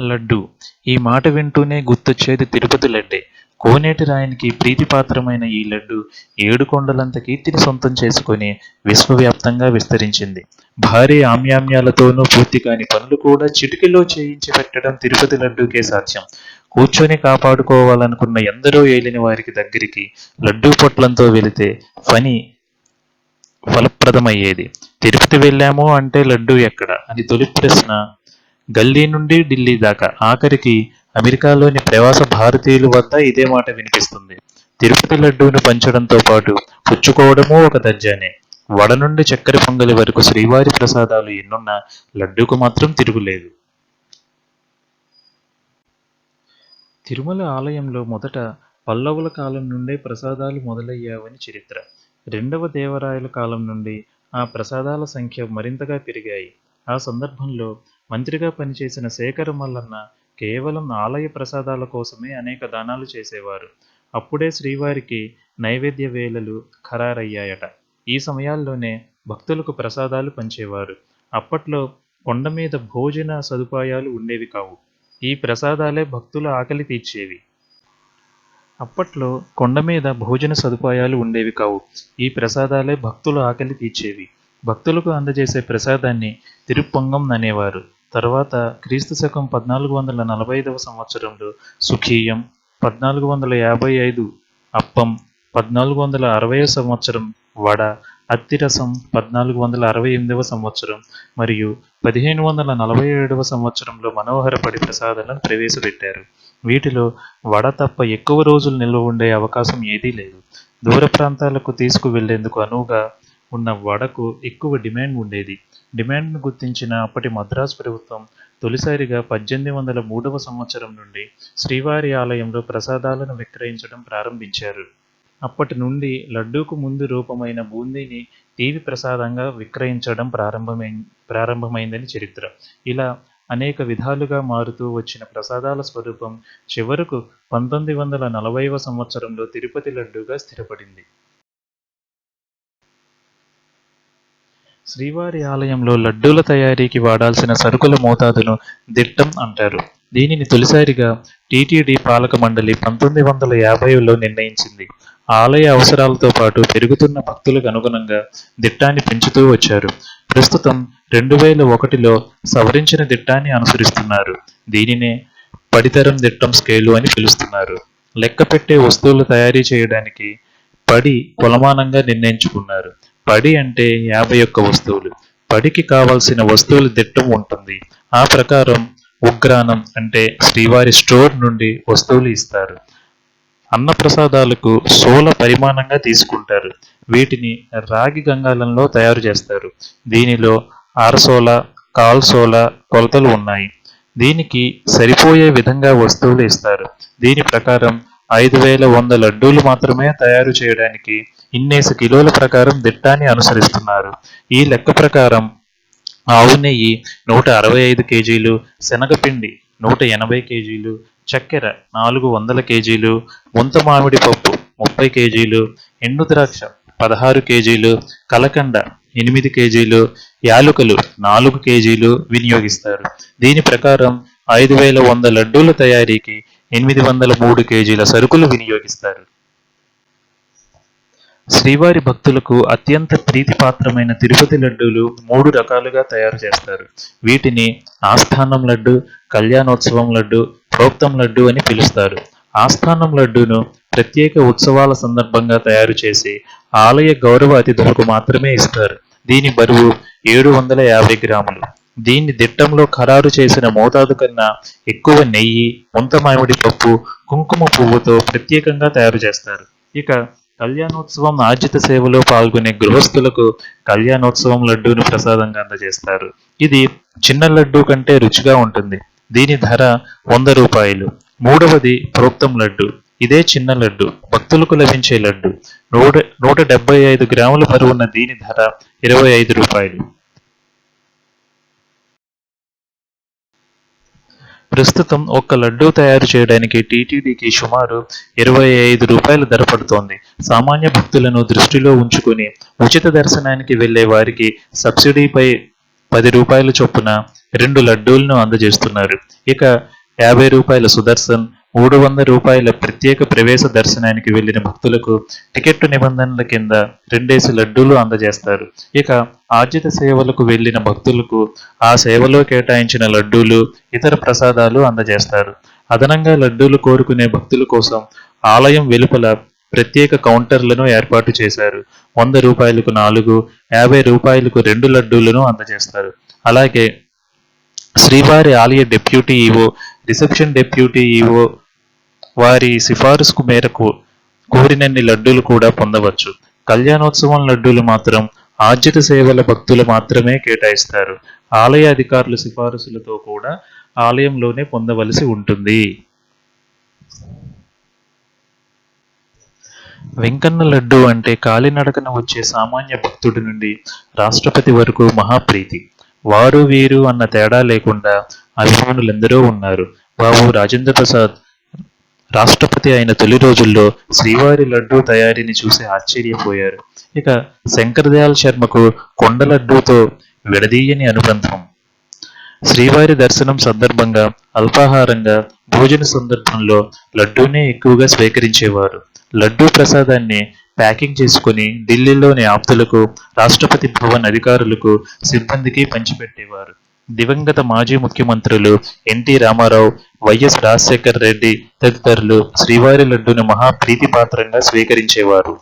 లడ్డు. ఈ మాట వింటూనే గుర్తొచ్చేది తిరుపతి లడ్డే. కోనేటి రాయనికి ప్రీతిపాత్రమైన ఈ లడ్డు ఏడు కొండలంత కీర్తిని సొంతం చేసుకొని విశ్వవ్యాప్తంగా విస్తరించింది. భారీ ఆమ్యామ్యాలతోనూ పూర్తి కాని పనులు కూడా చిటికలో చేయించి పెట్టడం తిరుపతి లడ్డూకే సాధ్యం. కూర్చొని కాపాడుకోవాలనుకున్న ఎందరో ఏలిన వారికి దగ్గరికి లడ్డూ పొట్లంతో వెళితే పని ఫలప్రదమయ్యేది. తిరుపతి వెళ్ళాము అంటే లడ్డూ ఎక్కడ? అని తొలి ప్రశ్న గల్లీ నుండి ఢిల్లీ దాకా. ఆఖరికి అమెరికాలోని ప్రవాస భారతీయుల వద్ద ఇదే మాట వినిపిస్తుంది. తిరుపతి లడ్డూను పంచడంతో పాటు పుచ్చుకోవడమూ ఒక దర్జానే. వడ నుండి చక్కెర పొంగలి వరకు శ్రీవారి ప్రసాదాలు ఎన్నున్నా లడ్డూకు మాత్రం తిరుగులేదు. తిరుమల ఆలయంలో మొదట పల్లవుల కాలం నుండే ప్రసాదాలు మొదలయ్యావని చరిత్ర. రెండవ దేవరాయల కాలం నుండి ఆ ప్రసాదాల సంఖ్య మరింతగా పెరిగాయి. ఆ సందర్భంలో మంత్రిగా పనిచేసిన శేఖర మల్లన్న కేవలం ఆలయ ప్రసాదాల కోసమే అనేక దానాలు చేసేవారు. అప్పుడే శ్రీవారికి నైవేద్య వేళలు ఖరారయ్యాయట. ఈ సమయాల్లోనే భక్తులకు ప్రసాదాలు పంచేవారు. అప్పట్లో కొండ మీద భోజన సదుపాయాలు ఉండేవి కావు. ఈ ప్రసాదాలే భక్తుల ఆకలి తీర్చేవి. అప్పట్లో కొండ మీద భోజన సదుపాయాలు ఉండేవి కావు. ఈ ప్రసాదాలే భక్తుల ఆకలి తీర్చేవి. భక్తులకు అందజేసే ప్రసాదాన్ని తిరుప్పొంగం అనేవారు. తర్వాత క్రీస్తు శకం పద్నాలుగు వందల నలభై ఐదవ సంవత్సరంలో సుఖీయం పద్నాలుగు వందల యాభై ఐదు అప్పం పద్నాలుగు వందల అరవై సంవత్సరం వడ అత్తిరసం పద్నాలుగు వందల అరవై ఎనిమిదవ సంవత్సరం మరియు పదిహేను వందల నలభై ఏడవ సంవత్సరంలో మనోహరపడి ప్రసాదాలను ప్రవేశపెట్టారు. వీటిలో వడ తప్ప ఎక్కువ రోజులు నిల్వ ఉండే అవకాశం ఏదీ లేదు. దూర ప్రాంతాలకు తీసుకువెళ్ళేందుకు అనువుగా ఉన్న వడకు ఎక్కువ డిమాండ్ ఉండేది. డిమాండ్ను గుర్తించిన అప్పటి మద్రాసు ప్రభుత్వం తొలిసారిగా పద్దెనిమిది వందల మూడవ సంవత్సరం నుండి శ్రీవారి ఆలయంలో ప్రసాదాలను విక్రయించడం ప్రారంభించారు. అప్పటి నుండి లడ్డూకు ముందు రూపమైన బూందీని తీవి ప్రసాదంగా విక్రయించడం ప్రారంభమై ప్రారంభమైందని చరిత్ర. ఇలా అనేక విధాలుగా మారుతూ వచ్చిన ప్రసాదాల స్వరూపం చివరకు పంతొమ్మిది వందల నలభైవ సంవత్సరంలో తిరుపతి లడ్డూగా స్థిరపడింది. శ్రీవారి ఆలయంలో లడ్డూల తయారీకి వాడాల్సిన సరుకుల మోతాదును దిట్టం అంటారు. దీనిని తొలిసారిగా టీటీడీ పాలక మండలి పంతొమ్మిది వందల యాభైలో నిర్ణయించింది. ఆలయ అవసరాలతో పాటు పెరుగుతున్న భక్తులకు అనుగుణంగా దిట్టాన్ని పెంచుతూ వచ్చారు. ప్రస్తుతం రెండు వేల ఒకటిలో సవరించిన దిట్టాన్ని అనుసరిస్తున్నారు. దీనినే పడితరం దిట్టం స్కేలు అని పిలుస్తున్నారు. లెక్క పెట్టే వస్తువులు తయారీ చేయడానికి పడి కొలమానంగా నిర్ణయించుకున్నారు. పడి అంటే యాభై ఒక్క వస్తువులు. పడికి కావాల్సిన వస్తువుల దిట్టం ఉంటుంది. ఆ ప్రకారం ఉగ్రానం అంటే శ్రీవారి స్టోర్ నుండి వస్తువులు ఇస్తారు. అన్నప్రసాదాలకు సోల పరిమాణంగా తీసుకుంటారు. వీటిని రాగి గంగాలంలో తయారు చేస్తారు. దీనిలో అరసోల కాల్సోల కొలతలు ఉన్నాయి. దీనికి సరిపోయే విధంగా వస్తువులు ఇస్తారు. దీని ప్రకారం ఐదు వేల వంద లడ్డూలు మాత్రమే తయారు చేయడానికి ఇన్నేసి కిలోల ప్రకారం దిట్టాన్ని అనుసరిస్తున్నారు. ఈ లెక్క ప్రకారం ఆవు నెయ్యి నూట అరవై ఐదు కేజీలు శనగపిండి నూట ఎనభై కేజీలు చక్కెర నాలుగు వందల కేజీలు ముంత మామిడి పప్పు ముప్పై కేజీలు ఎండు ద్రాక్ష పదహారు కేజీలు కలకండ ఎనిమిది కేజీలు యాలుకలు నాలుగు కేజీలు వినియోగిస్తారు. దీని ప్రకారం ఐదు వేల వంద లడ్డూల తయారీకి ఎనిమిది వందల మూడు కేజీల సరుకులు వినియోగిస్తారు. శ్రీవారి భక్తులకు అత్యంత ప్రీతిపాత్రమైన తిరుపతి లడ్డూలు మూడు రకాలుగా తయారు చేస్తారు. వీటిని ఆస్థానం లడ్డు కళ్యాణోత్సవం లడ్డు ప్రోక్తం లడ్డు అని పిలుస్తారు. ఆస్థానం లడ్డూను ప్రత్యేక ఉత్సవాల సందర్భంగా తయారు చేసి ఆలయ గౌరవ అతిథులకు మాత్రమే ఇస్తారు. దీని బరువు ఏడు వందల యాభై గ్రాములు. దీన్ని దిట్టంలో ఖరారు చేసిన మోతాదు కన్నా ఎక్కువ నెయ్యి ముంత మామిడి పప్పు కుంకుమ పువ్వుతో ప్రత్యేకంగా తయారు చేస్తారు. ఇక కళ్యాణోత్సవం ఆర్జిత సేవలో పాల్గొనే గృహస్థులకు కళ్యాణోత్సవం లడ్డూను ప్రసాదంగా అందజేస్తారు. ఇది చిన్న లడ్డూ కంటే రుచిగా ఉంటుంది. దీని ధర వంద రూపాయలు. మూడవది ప్రోక్తం లడ్డు. ఇదే చిన్న లడ్డు. భక్తులకు లభించే లడ్డు. నూట నూట డెబ్బై ఐదు గ్రాముల బరువున్న దీని ధర ఇరవై ఐదు రూపాయలు. ప్రస్తుతం ఒక్క లడ్డూ తయారు చేయడానికి టీటీడీకి సుమారు ఇరవై ఐదు రూపాయల ధర పడుతోంది. సామాన్య భక్తులను దృష్టిలో ఉంచుకుని ఉచిత దర్శనానికి వెళ్ళే వారికి సబ్సిడీపై పది రూపాయల చొప్పున రెండు లడ్డూలను అందజేస్తున్నారు. ఇక యాభై రూపాయల సుదర్శన్ మూడు వందల రూపాయల ప్రత్యేక ప్రవేశ దర్శనానికి వెళ్ళిన భక్తులకు టికెట్టు నిబంధనల కింద రెండేసి లడ్డూలు అందజేస్తారు. ఇక ఆర్జిత సేవలకు వెళ్ళిన భక్తులకు ఆ సేవలో కేటాయించిన లడ్డూలు ఇతర ప్రసాదాలు అందజేస్తారు. అదనంగా లడ్డూలు కోరుకునే భక్తుల కోసం ఆలయం వెలుపల ప్రత్యేక కౌంటర్లను ఏర్పాటు చేశారు. వంద రూపాయలకు నాలుగు యాభై రూపాయలకు రెండు లడ్డూలను అందజేస్తారు. అలాగే శ్రీవారి ఆలయ deputy EO reception deputy EO వారి సిఫారసుకు మేరకు కోరినన్ని లడ్డూలు కూడా పొందవచ్చు. కళ్యాణోత్సవం లడ్డూలు మాత్రం ఆర్జిత సేవల భక్తులు మాత్రమే కేటాయిస్తారు. ఆలయ అధికారుల సిఫారసులతో కూడా ఆలయంలోనే పొందవలసి ఉంటుంది. వెంకన్న లడ్డు అంటే కాలినడకన వచ్చే సామాన్య భక్తుడి నుండి రాష్ట్రపతి వరకు మహాప్రీతి. వారు వీరు అన్న తేడా లేకుండా అభిమానులెందరో ఉన్నారు. బాబు రాజేంద్ర ప్రసాద్ రాష్ట్రపతి అయిన తొలి రోజుల్లో శ్రీవారి లడ్డూ తయారీని చూసి ఆశ్చర్యపోయారు. ఇక శంకరదయాల్ శర్మకు కొండ లడ్డూతో విడదీయని అనుబంధం. శ్రీవారి దర్శనం సందర్భంగా అల్పాహారంగా భోజన సందర్భంలో లడ్డూనే ఎక్కువగా స్వీకరించేవారు. లడ్డూ ప్రసాదాన్ని ప్యాకింగ్ చేసుకుని ఢిల్లీలోని ఆప్తులకు రాష్ట్రపతి భవన్ అధికారులకు సిబ్బందికి పంచిపెట్టేవారు. దివంగత మాజీ ముఖ్యమంత్రులు ఎన్టీ రామారావు వైఎస్ రాజశేఖర్ రెడ్డి తదితరులు శ్రీవారి లడ్డును మహా ప్రీతిపాత్రంగా స్వీకరించేవారు.